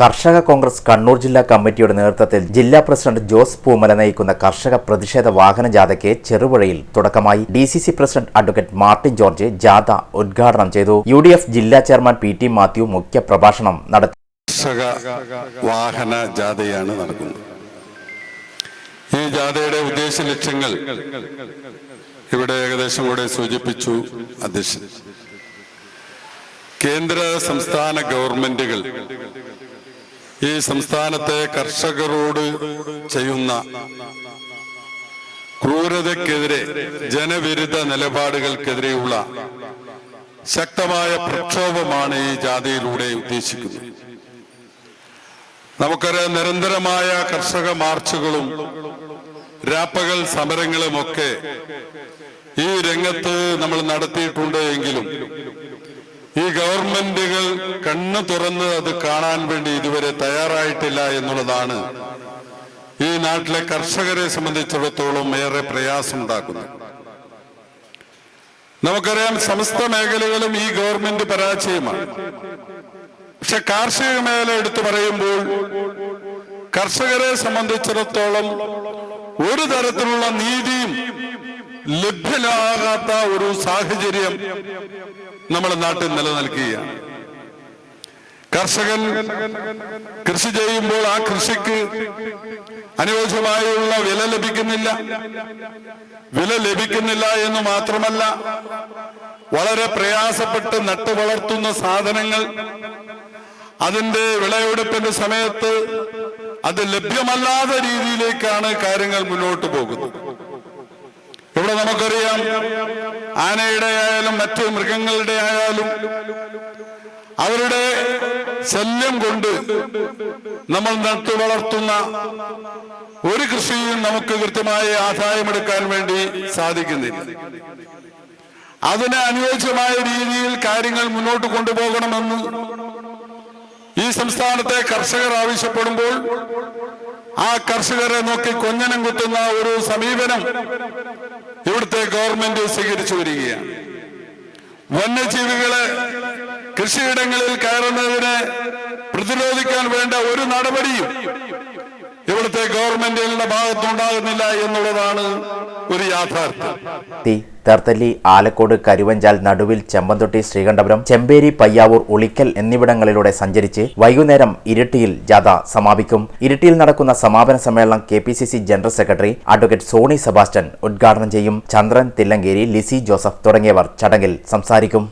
കർഷക കോൺഗ്രസ് കണ്ണൂർ ജില്ലാ കമ്മിറ്റിയുടെ നേതൃത്വത്തിൽ ജില്ലാ പ്രസിഡന്റ് ജോസ് പൂമല നയിക്കുന്ന കർഷക പ്രതിഷേധ വാഹന ജാഥയ്ക്ക് ചെറുപുഴയിൽ തുടക്കമായി D C C president advocate Martin George ജാഥ ഉദ്ഘാടനം ചെയ്തു. യു ഡി എഫ് ജില്ലാ ചെയർമാൻ പി ടി മാത്യു മുഖ്യ പ്രഭാഷണം നടത്തി. കർഷക വാഹന ജാഥയാണ് നടക്കുന്നത്. ഈ ജാഥയുടെ ഉദ്ദേശ ലക്ഷ്യങ്ങൾ ഇവിടെ ഏകദേശം കൂടെ സൂചിപ്പിച്ചു അധ്യക്ഷൻ. കേന്ദ്ര സംസ്ഥാന ഗവൺമെന്റുകൾ ഈ സംസ്ഥാനത്തെ കർഷകരോട് ചെയ്യുന്ന ക്രൂരതയ്ക്കെതിരെ ജനവിരുദ്ധ നിലപാടുകൾക്കെതിരെയുള്ള ശക്തമായ പ്രക്ഷോഭമാണ് ഈ ജാഥയിലൂടെ ഉദ്ദേശിക്കുന്നത്. നമുക്കറിയാം നിരന്തരമായ കർഷക മാർച്ചുകളും രാപ്പകൽ സമരങ്ങളുമൊക്കെ ഈ രംഗത്ത് നമ്മൾ നടത്തിയിട്ടുണ്ട് എങ്കിലും ഈ ഗവൺമെന്റുകൾ കണ്ണു തുറന്ന് അത് കാണാൻ വേണ്ടി ഇതുവരെ തയ്യാറായിട്ടില്ല എന്നുള്ളതാണ് ഈ നാട്ടിലെ കർഷകരെ സംബന്ധിച്ചിടത്തോളം ഏറെ പ്രയാസമുണ്ടാക്കുന്നത്. നമുക്കറിയാം സമസ്ത മേഖലകളും ഈ ഗവൺമെന്റ് പരാജയമാണ്. പക്ഷെ കാർഷിക മേഖല എടുത്തു പറയുമ്പോൾ കർഷകരെ സംബന്ധിച്ചിടത്തോളം ഒരു തരത്തിലുള്ള നീതിയും ലഭ്യമാകാത്ത ഒരു സാഹചര്യം നമ്മുടെ നാട്ടിൽ നിലനിൽക്കുകയാണ്. കർഷകൻ കൃഷി ചെയ്യുമ്പോൾ ആ കൃഷിക്ക് അനുയോജ്യമായുള്ള വില ലഭിക്കുന്നില്ല. വില ലഭിക്കുന്നില്ല എന്ന് മാത്രമല്ല വളരെ പ്രയാസപ്പെട്ട് നട്ടു വളർത്തുന്ന സാധനങ്ങൾ അതിന്റെ വിളയെടുപ്പിന്റെ സമയത്ത് അത് ലഭ്യമല്ലാത്ത രീതിയിലേക്കാണ് കാര്യങ്ങൾ മുന്നോട്ട് പോകുന്നത്. ഇവിടെ നമുക്കറിയാം. ആനയുടെ ആയാലും മറ്റ് മൃഗങ്ങളുടെ ആയാലും അവരുടെ ശല്യം കൊണ്ട് നമ്മൾ നട്ടു വളർത്തുന്ന ഒരു കൃഷിയും നമുക്ക് കൃത്യമായ ആദായമെടുക്കാൻ വേണ്ടി സാധിക്കുന്നില്ല. അതിന് അനുയോജ്യമായ രീതിയിൽ കാര്യങ്ങൾ മുന്നോട്ട് കൊണ്ടുപോകണമെന്ന് ഈ സംസ്ഥാനത്തെ കർഷകർ ആവശ്യപ്പെടുമ്പോൾ ആ കർഷകരെ നോക്കി കൊഞ്ഞനം കുത്തുന്ന ഒരു സമീപനം ഇവിടുത്തെ ഗവൺമെന്റ് സ്വീകരിച്ചു വരികയാണ്. വന്യജീവികളെ കൃഷിയിടങ്ങളിൽ കയറുന്നതിനെ പ്രതിരോധിക്കാൻ വേണ്ട ഒരു നടപടിയും ഇവിടുത്തെ ഗവൺമെന്റുകളുടെ ഭാഗത്തുണ്ടാകുന്നില്ല എന്നുള്ളതാണ് ഒരു യാഥാർത്ഥ്യം. തേർത്തല്ലി ആലക്കോട് കരുവഞ്ചാൽ നടുവിൽ ചെമ്പന്തൊട്ടി ശ്രീകണ്ഠപുരം ചെമ്പേരി പയ്യാവൂർ ഉളിക്കൽ എന്നിവിടങ്ങളിലൂടെ സഞ്ചരിച്ച് വൈകുന്നേരം ഇരിട്ടിയിൽ ജാഥ സമാപിക്കും. ഇരിട്ടിയിൽ നടക്കുന്ന സമാപന സമ്മേളനം K general secretary advocate Sony Sebastian ഉദ്ഘാടനം ചെയ്യും. ചന്ദ്രൻ തില്ലങ്കേരി ലിസി ജോസഫ് തുടങ്ങിയവർ ചടങ്ങിൽ സംസാരിക്കും.